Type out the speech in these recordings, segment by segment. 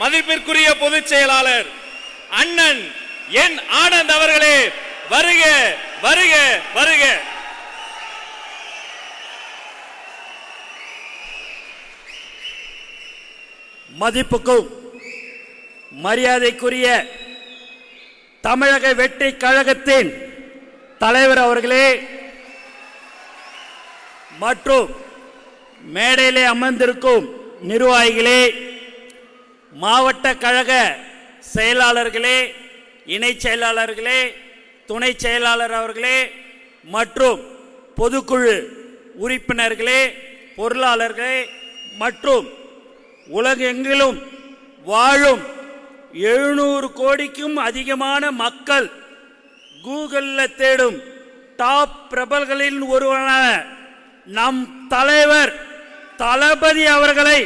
மதிப்பிற்குரிய பொதுச் செயலாளர் அண்ணன் என் ஆனந்த் அவர்களே வருக வருக வருக. மதிப்புக்கும் மரியாதைக்குரிய தமிழக வெற்றி கழகத்தின் தலைவர் அவர்களே மற்றும் மேடையிலே அமர்ந்திருக்கும் நிர்வாகிகளே மாவட்ட கழக செயலாளர்களே இணை செயலாளர்களே துணை செயலாளர் அவர்களே மற்றும் பொதுக்குழு உறுப்பினர்களே பொருளாளர்களே மற்றும் உலகெங்கிலும் வாழும் எழுநூறு கோடிக்கும் அதிகமான மக்கள் கூகுளில் தேடும் டாப் பிரபல்களில் ஒருவரான நம் தலைவர் தளபதி அவர்களை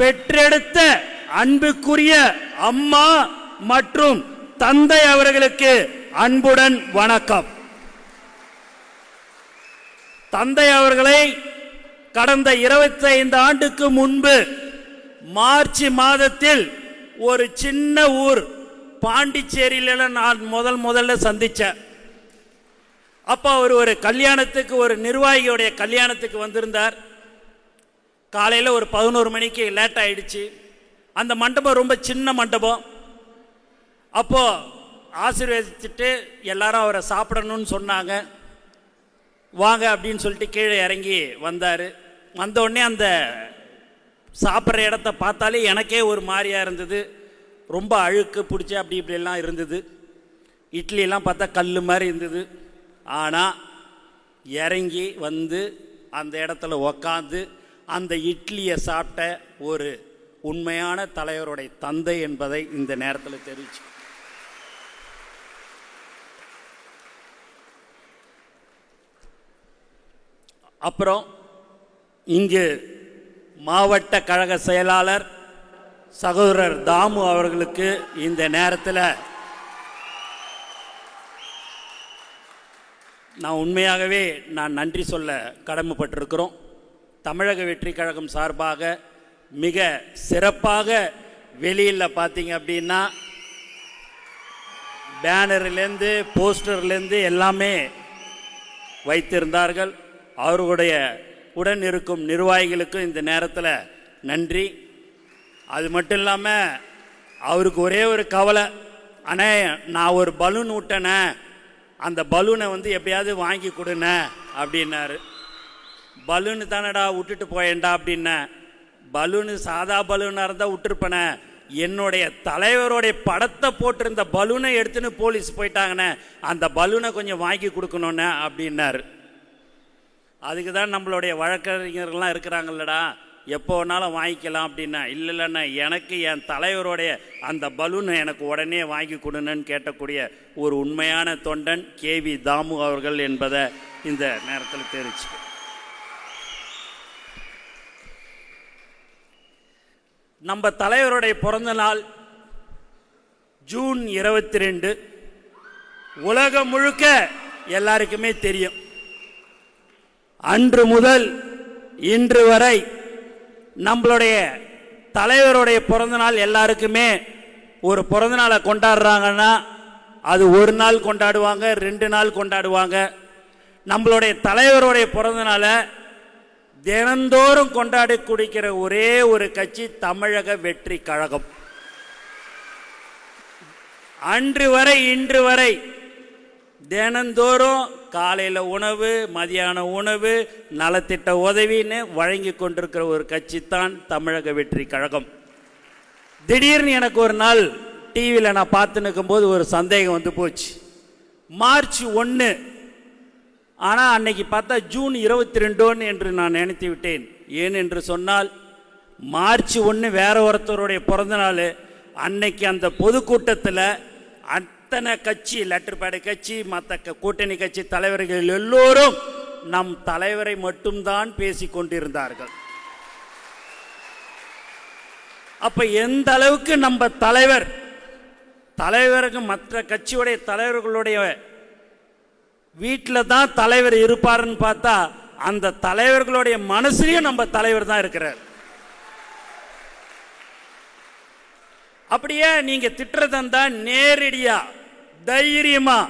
பெற்றெடுத்த அன்புக்குரிய அம்மா மற்றும் தந்தை அவர்களுக்கு அன்புடன் வணக்கம். தந்தை அவர்களை கடந்த 25 ஆண்டுக்கு முன்பு மார்ச் மாதத்தில் ஒரு சின்ன ஊர் பாண்டிச்சேரியில நான் முதல் முதல்ல சந்தித்தேன். அப்போ அவர் ஒரு கல்யாணத்துக்கு ஒரு நிர்வாகியுடைய கல்யாணத்துக்கு வந்திருந்தார். காலையில் ஒரு பதினோரு மணிக்கு லேட் ஆகிடுச்சு அந்த மண்டபம் ரொம்ப சின்ன மண்டபம். அப்போது ஆசீர்வதிச்சுட்டு எல்லாரும் அவரை சாப்பிடணும்னு சொன்னாங்க. வாங்க அப்படின்னு சொல்லிட்டு கீழே இறங்கி வந்தார். வந்தோடனே அந்த சாப்பிட்ற இடத்த பார்த்தாலே எனக்கே ஒரு மாதிரியா இருந்தது. ரொம்ப அழுக்கு பிடிச்சி அப்படி இப்படிலாம் இருந்தது. இட்லியெல்லாம் பார்த்தா கல் மாதிரி இருந்தது. ஆனால் இறங்கி வந்து அந்த இடத்துல உக்காந்து அந்த இட்லியை சாப்பிட்ட ஒரு உண்மையான தலைவருடைய தந்தை என்பதை இந்த நேரத்தில் தெரிவிச்சு. அப்புறம் இங்கு மாவட்ட கழக செயலாளர் சகோதரர் தாமு அவர்களுக்கு இந்த நேரத்தில் நான் உண்மையாகவே நான் நன்றி சொல்ல கடமைப்பட்டிருக்கிறோம். தமிழக வெற்றி கழகம் சார்பாக மிக சிறப்பாக வெளியில் பார்த்தீங்க அப்படின்னா பேனர்லேருந்து போஸ்டர்லேருந்து எல்லாமே வைத்திருந்தார்கள். அவர்களுடைய உடன் இருக்கும் நிர்வாகிகளுக்கும் இந்த நேரத்தில் நன்றி. அது மட்டும் இல்லாமல் அவருக்கு ஒரே ஒரு கவலை. அண்ணே நான் ஒரு பலூன் விட்டேனே அந்த பலூனை வந்து எப்படியாவது வாங்கி கொடுனே அப்படின்னாரு. பலூனு தானடா விட்டுட்டு போயேன்டா அப்படின்னேன் பலூனு சாதா பலூனாக இருந்தால் விட்டுருப்பேனே. என்னுடைய தலைவருடைய படத்தை போட்டிருந்த பலூனை எடுத்துன்னு போலீஸ் போயிட்டாங்கண்ணே. அந்த பலூனை கொஞ்சம் வாங்கி கொடுக்கணுண்ணே அப்படின்னாரு. அதுக்கு தான் நம்மளுடைய வழக்கறிஞர்கள்லாம் இருக்கிறாங்கல்லடா. எப்போ வேணாலும் வாங்கிக்கலாம் அப்படின்னா. இல்லை இல்லைண்ணா எனக்கு என் தலைவருடைய அந்த பலூனை எனக்கு உடனே வாங்கி கொடுங்கன்னு கேட்டக்கூடிய ஒரு உண்மையான தொண்டன் கேவி தாமு அவர்கள் என்பதை இந்த நேரத்தில் தெரிவிச்சுக்கேன் நம்ம தலைவருடைய பிறந்த நாள் ஜூன் இருபத்தி ரெண்டு உலகம் முழுக்க எல்லாருக்குமே தெரியும். அன்று முதல் இன்று வரை நம்மளுடைய தலைவருடைய பிறந்த நாள் எல்லாருக்குமே ஒரு பிறந்த நாளை கொண்டாடுறாங்கன்னா அது ஒரு நாள் கொண்டாடுவாங்க ரெண்டு நாள் கொண்டாடுவாங்க. நம்மளுடைய தலைவருடைய பிறந்த நாளை தினந்தோறும் கொண்டாடி குடிக்கிற ஒரே ஒரு கட்சி தமிழக வெற்றி கழகம். அன்று வரை இன்று வரை தினந்தோறும் காலையில் உணவு மதியான உணவு நலத்திட்ட உதவின்னு வழங்கி கொண்டிருக்கிற ஒரு கட்சி தான் தமிழக வெற்றி கழகம். திடீர்னு எனக்கு ஒரு நாள் டிவியில் நான் பார்த்து நிற்கும்போது ஒரு சந்தேகம் வந்து போச்சு. மார்ச் ஒன்று ஆனால் அன்னைக்கு பார்த்தா ஜூன் இருபத்தி ரெண்டோன்னு என்று நான் நினைத்து விட்டேன். ஏன் என்று சொன்னால் மார்ச் ஒன்று வேற ஒருத்தருடைய பிறந்த நாள். அன்னைக்கு அந்த பொதுக்கூட்டத்தில் அத்தனை கட்சி லெட்டர் பேடு கட்சி மற்ற கூட்டணி கட்சி தலைவர்கள் எல்லோரும் நம் தலைவரை மட்டும்தான் பேசி கொண்டிருந்தார்கள். அப்போ எந்த அளவுக்கு நம்ம தலைவர் தலைவருக்கு மற்ற கட்சியுடைய தலைவர்களுடைய வீட்டில் தான் தலைவர் இருப்பாருன்னு பார்த்தா அந்த தலைவர்களுடைய மனசுலையும் நம்ம தலைவர் தான் இருக்கிறார். அப்படியே நீங்க திட்டுறதா நேரடியா தைரியமா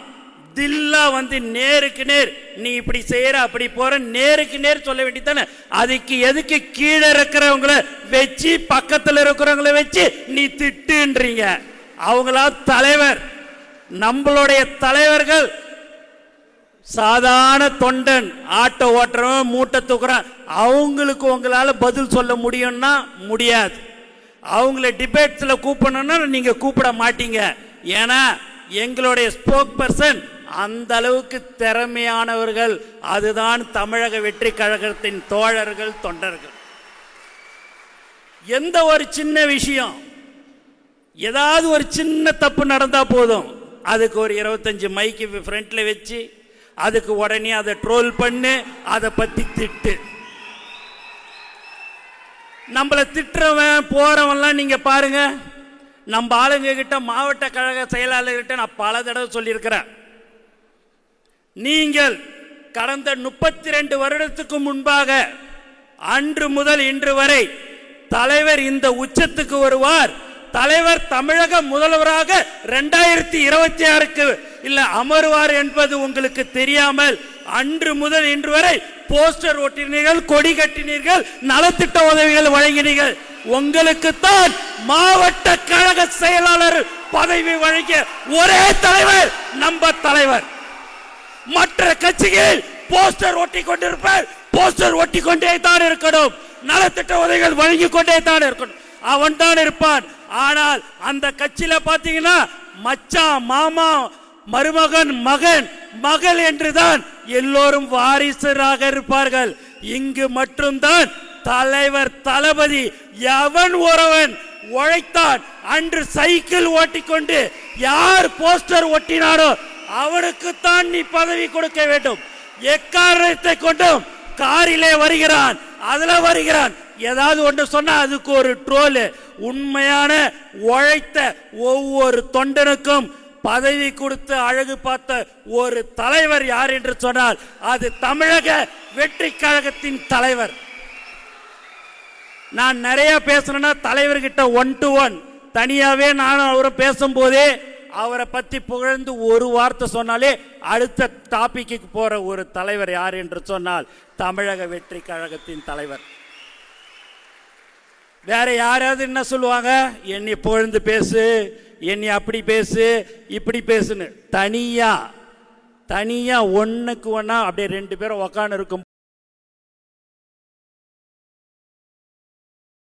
தில்லா வந்து நேருக்கு நேர் நீ இப்படி செய்யற அப்படி போற நேருக்கு நேர் சொல்ல வேண்டியதானே அதுக்கு எதுக்கு கீழே இருக்கிறவங்கள வச்சு பக்கத்தில் இருக்கிறவங்கள வச்சு நீ திட்டுன்றீங்க. அவங்களா தலைவர். நம்மளுடைய தலைவர்கள் சாதாரண தொண்டன் ஆட்டோ ஓட்டுறவன் மூட்டை தூக்குறான். அவங்களுக்கு உங்களால் பதில் சொல்ல முடியும்னா முடியாது. அவங்கள டிபேட்ஸில் கூப்பிடணும்னா நீங்கள் கூப்பிட மாட்டீங்க. ஏன்னா எங்களுடைய ஸ்போக் பர்சன் அந்த அளவுக்கு திறமையானவர்கள். அதுதான் தமிழக வெற்றி கழகத்தின் தோழர்கள் தொண்டர்கள். எந்த ஒரு சின்ன விஷயம் ஏதாவது ஒரு சின்ன தப்பு நடந்தால் போதும். அதுக்கு ஒரு இருபத்தஞ்சு மைக்கு ஃப்ரண்ட்டில் வச்சு அதுக்கு உடனே அதை ட்ரோல் பண்ணு அதை பத்தி திட்டு. நம்மளை திட்டுறவன் போறவன்லாம் நீங்க பாருங்க நம்ம ஆளுங்க கிட்ட மாவட்ட கழக செயலாளர்கிட்ட நான் பல தடவை சொல்லியிருக்கிறேன். நீங்கள் கடந்த முப்பத்தி ரெண்டு வருடத்துக்கு முன்பாக அன்று முதல் இன்று வரை தலைவர் இந்த உச்சத்துக்கு வருவார். தலைவர் தமிழக முதல்வராக ரெண்டாயிரத்தி இருபத்தி ஆறுக்கு இல்ல அமருவார் என்பது உங்களுக்கு தெரியாமல் அன்று முதல் இன்று வரை போஸ்டர் ஒட்டினீர்கள் கொடி கட்டினீர்கள் நலத்திட்ட உதவிகள் வழங்கினீர்கள். உங்களுக்கு தான் மாவட்ட கழக செயலாளர் பதவி வழங்கிய ஒரே தலைவர் நம்ம தலைவர். மற்ற கட்சிகள் போஸ்டர் ஒட்டி கொண்டிருப்பார் போஸ்டர் ஒட்டி கொண்டே தான் இருக்கணும். நலத்திட்ட உதவிகள் வழங்கி கொண்டே தான் இருக்கணும். அவன் தான் இருப்பான். ஆனால் அந்த கட்சியில பாத்தீங்கன்னா மச்சான் மாமா மருமகன் மகன் மகள் என்றுதான் எல்லோரும் வாரிசராக இருப்பார்கள். இங்கு மட்டும்தான் தலைவர் தளபதி எவன் ஒருவன் உழைத்தான் அன்று சைக்கிள் ஓட்டிக்கொண்டு யார் போஸ்டர் ஒட்டினாரோ அவனுக்குத்தான் நீ பதவி கொடுக்க வேண்டும். எக்காரணத்தை கொண்டும் காரிலே வருகிறான் அதுல வருகிறான். ஏதாவது ஒன்று சொன்னா அதுக்கு ஒரு ட்ரோலு. உண்மையான உழைத்த ஒவ்வொரு தொண்டனுக்கும் பதவி கொடுத்து அழகு பார்த்த ஒரு தலைவர் யார் என்று சொன்னால் அது தமிழக வெற்றி கழகத்தின் தலைவர். நான் நிறைய பேசணும்னா தலைவர்கிட்ட ஒன் டு ஒன் தனியாவே நானும் அவரும் பேசும்போதே அவரை பத்தி புகழ்ந்து ஒரு வார்த்தை சொன்னாலே அடுத்த டாபிக்கு போற ஒரு தலைவர் யார் என்று சொன்னால் தமிழக வெற்றி கழகத்தின் தலைவர். வேற யாராவது என்ன சொல்லுவாங்க? என்னை புகழ்ந்து பேசு. என்னை அப்படி பேசு இப்படி பேசுன்னு. தனியா தனியாக ஒன்றுக்கு ஒன்றா அப்படியே ரெண்டு பேரும் உக்காந்து இருக்கும்